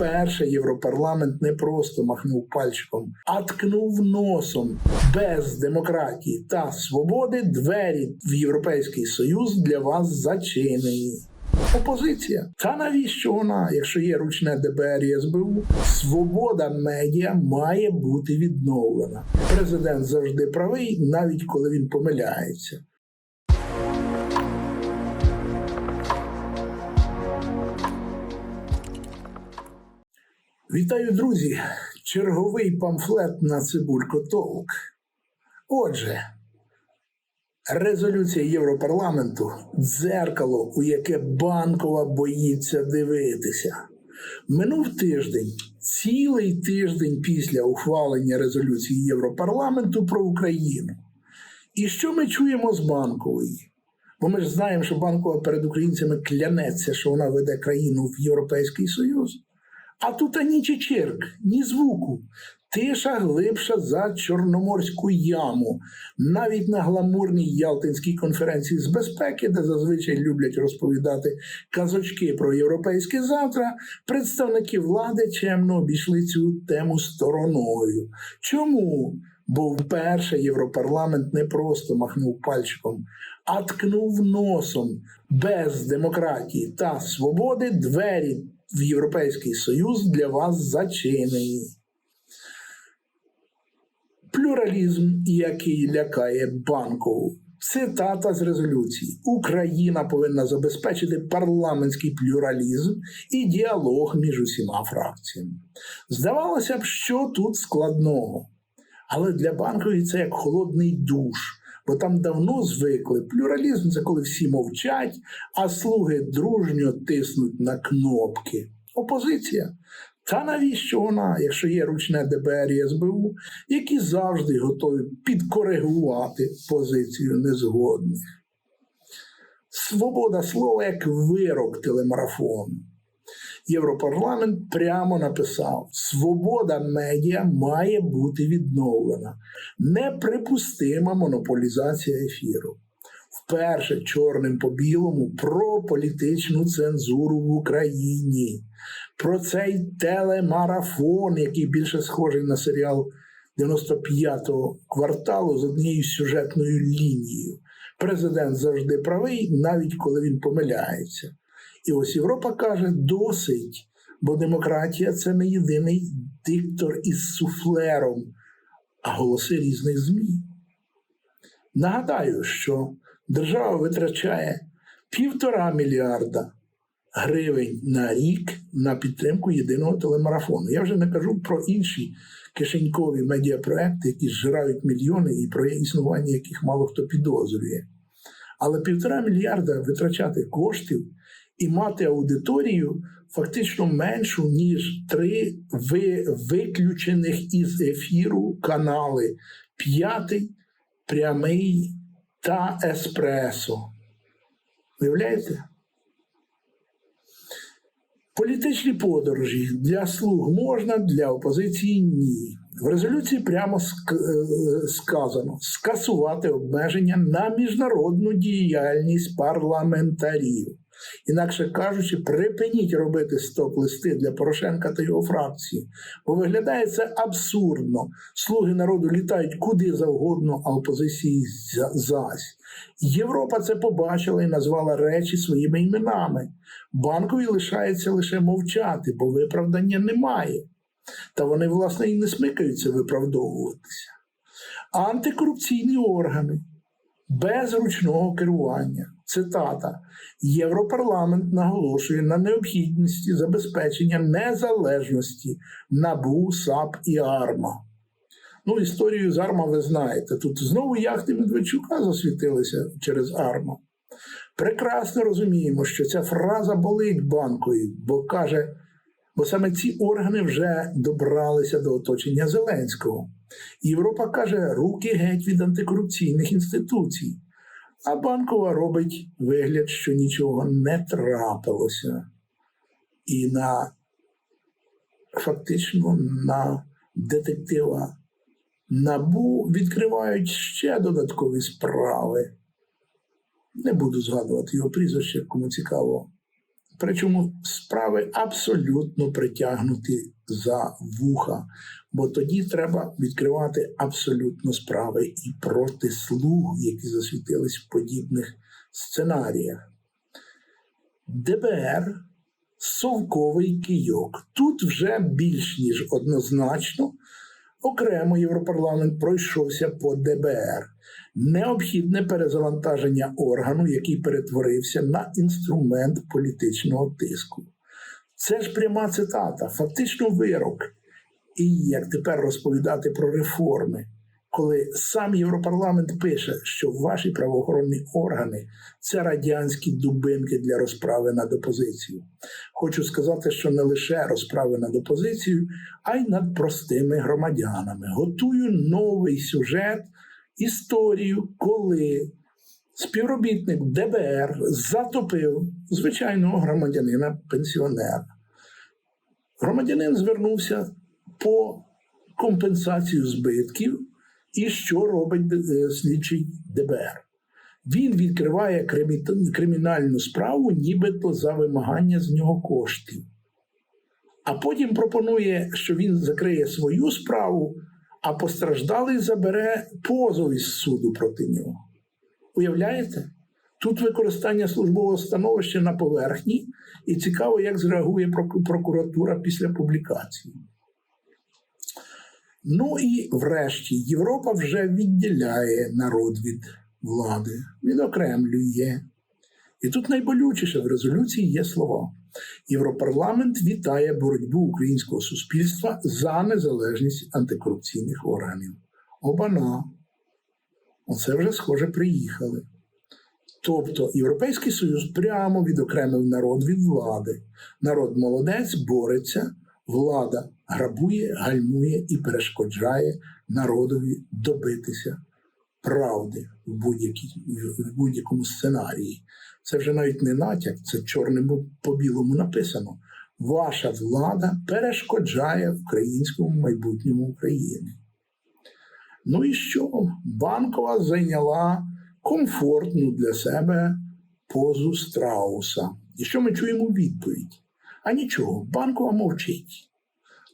Вперше Європарламент не просто махнув пальчиком, а ткнув носом без демократії та свободи двері в Європейський Союз для вас зачинені. Опозиція. Та навіщо вона, якщо є ручне ДБР і СБУ? Свобода медіа має бути відновлена. Президент завжди правий, навіть коли він помиляється. Вітаю, друзі! Черговий памфлет на Цибулько Толк. Отже, резолюція Європарламенту дзеркало, у яке банкова боїться дивитися. Минув тиждень, цілий тиждень після ухвалення резолюції Європарламенту про Україну. І що ми чуємо з банкової? Бо ми ж знаємо, що банкова перед українцями клянеться, що вона веде країну в Європейський Союз. А тут ані чечерк, ні звуку. Тиша глибша за Чорноморську яму. Навіть на гламурній Ялтинській конференції з безпеки, де зазвичай люблять розповідати казочки про європейське завтра, представники влади чемно обійшли цю тему стороною. Чому? Бо вперше Європарламент не просто махнув пальчиком, а ткнув носом без демократії та свободи двері в Європейський Союз для вас зачинені. Плюралізм, який лякає банкову. Цитата з резолюції: Україна повинна забезпечити парламентський плюралізм і діалог між усіма фракціями. Здавалося б, що тут складного. Але для банкової це як холодний душ, бо там давно звикли. Плюралізм це коли всі мовчать, а слуги дружньо тиснуть на кнопки. Опозиція. Та навіщо вона, якщо є ручне ДБР і СБУ, які завжди готові підкоригувати позицію незгодних? Свобода слова як вирок телемарафону. Європарламент прямо написав: свобода медіа має бути відновлена. Неприпустима монополізація ефіру. Вперше чорним по білому про політичну цензуру в Україні, про цей телемарафон, який більше схожий на серіал 95-го кварталу з однією сюжетною лінією. Президент завжди правий, навіть коли він помиляється. І ось Європа каже: досить, бо демократія це не єдиний диктор із суфлером, а голоси різних ЗМІ. Нагадаю, що держава витрачає півтора мільярда гривень на рік на підтримку єдиного телемарафону. Я вже не кажу про інші кишенькові медіапроекти, які зжирають мільйони і про існування яких мало хто підозрює. Але півтора мільярда витрачати коштів і мати аудиторію фактично меншу, ніж три виключених із ефіру канали п'ятий, прямий та еспресо. Уявляєте? Політичні подорожі для слуг можна, для опозиції ні. В резолюції прямо сказано скасувати обмеження на міжнародну діяльність парламентарів. Інакше кажучи, припиніть робити стоп-листи для Порошенка та його фракції, бо виглядає це абсурдно. Слуги народу літають куди завгодно, а опозиції зась. Європа це побачила і назвала речі своїми іменами. Банкові лишається лише мовчати, бо виправдання немає. Та вони, власне, і не смикаються виправдовуватися. Антикорупційні органи без ручного керування. Цитата: Європарламент наголошує на необхідності забезпечення незалежності НАБУ, САП і АРМА. Ну, історію з АРМА ви знаєте. Тут знову яхти Медведчука засвітилися через АРМА. Прекрасно розуміємо, що ця фраза болить банкою, бо каже, бо саме ці органи вже добралися до оточення Зеленського. Європа каже, руки геть від антикорупційних інституцій. А банкова робить вигляд, що нічого не трапилося. І на фактично на детектива набу відкривають ще додаткові справи. Не буду згадувати його прізвище, кому цікаво, Причому справи абсолютно притягнуті за вуха, бо тоді треба відкривати абсолютно справи і проти слуг, які засвітились в подібних сценаріях. ДБР совковий кийок. Тут вже більш ніж однозначно окремо Європарламент пройшовся по ДБР. Необхідне перезавантаження органу, який перетворився на інструмент політичного тиску. Це ж пряма цитата, фактично вирок. І як тепер розповідати про реформи, коли сам Європарламент пише, що ваші правоохоронні органи це радянські дубинки для розправи над опозицією. Хочу сказати, що не лише розправи над опозицією, а й над простими громадянами. Готую новий сюжет, історію, коли співробітник ДБР затопив звичайного громадянина пенсіонера. Громадянин звернувся по компенсацію збитків, і що робить е, слідчий ДБР. Він відкриває кримінальну справу, нібито за вимагання з нього коштів. А потім пропонує, що він закриє свою справу, а постраждалий забере позов із суду проти нього. Уявляєте? Тут використання службового становища на поверхні, і цікаво, як зреагує прокуратура після публікації. Ну і врешті Європа вже відділяє народ від влади, відокремлює. І тут найболючіше в резолюції є слова. Європарламент вітає боротьбу українського суспільства за незалежність антикорупційних органів. Обана. Оце вже схоже приїхали. Тобто Європейський Союз прямо відокремив народ від влади. Народ молодець бореться, влада грабує, гальмує і перешкоджає народові добитися правди в, будь-якому сценарії. Це вже навіть не натяк, це чорним по білому написано. Ваша влада перешкоджає українському майбутньому України. Ну і що? Банкова зайняла комфортну для себе позу страуса. І що ми чуємо відповідь? А нічого, банкова мовчить.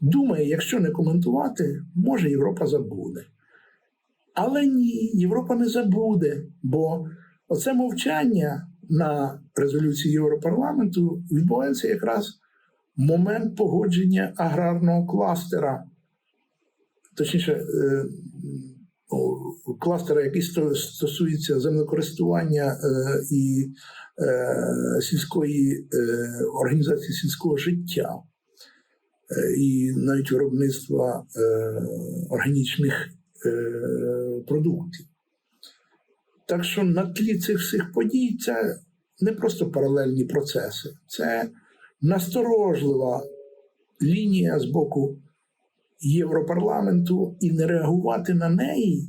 Думає, якщо не коментувати, може Європа забуде. Але ні, Європа не забуде, бо оце мовчання на резолюції Європарламенту відбувається якраз момент погодження аграрного кластера, точніше, е, кластера, який стосується землекористування е, і е, сільської організації сільського життя, і навіть виробництва е, органічних е, продуктів. Так що на тлі цих всіх подій це не просто паралельні процеси, це насторожлива лінія з боку Європарламенту і не реагувати на неї.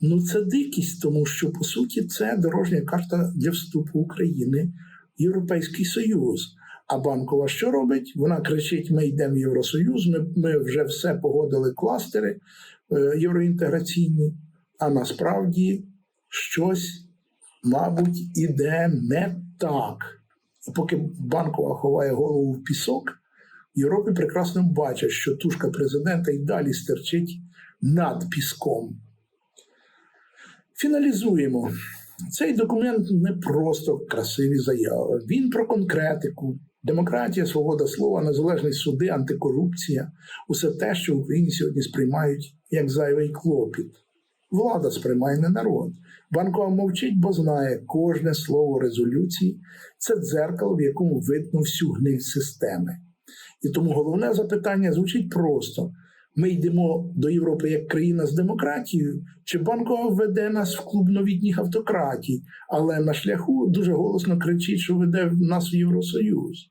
Ну, це дикість, тому що по суті це дорожня карта для вступу України в Європейський Союз. А банкова що робить? Вона кричить: Ми йдемо в Євросоюз, ми, ми вже все погодили кластери е, євроінтеграційні, а насправді щось, мабуть, іде не так. І поки банкова ховає голову в пісок, в Європі прекрасно бачать, що тушка президента і далі стерчить над піском. Фіналізуємо. Цей документ не просто красиві заяви. Він про конкретику, демократія, свобода слова, незалежність суди, антикорупція усе те, що в Україні сьогодні сприймають як зайвий клопіт. Влада сприймає не народ. Банкова мовчить, бо знає, кожне слово резолюції це дзеркало, в якому видно всю гниль системи. І тому головне запитання звучить просто: ми йдемо до Європи як країна з демократією, чи банкова веде нас в клуб новітніх автократій, але на шляху дуже голосно кричить, що веде нас в Євросоюз.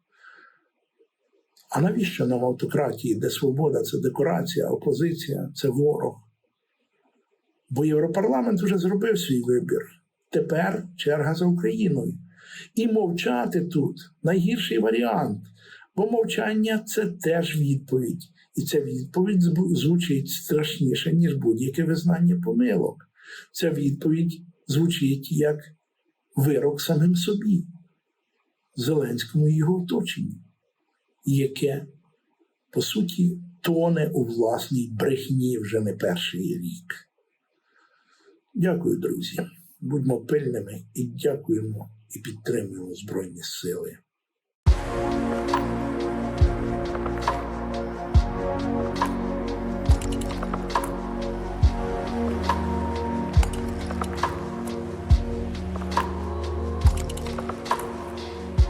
А навіщо нам автократії, де свобода це декорація, опозиція це ворог? Бо Європарламент вже зробив свій вибір. Тепер черга за Україною. І мовчати тут найгірший варіант, бо мовчання це теж відповідь. І ця відповідь звучить страшніше, ніж будь-яке визнання помилок. Ця відповідь звучить як вирок самим собі. Зеленському і його оточенню, яке, по суті, тоне у власній брехні вже не перший рік. Дякую, друзі. Будьмо пильними і дякуємо і підтримуємо Збройні Сили.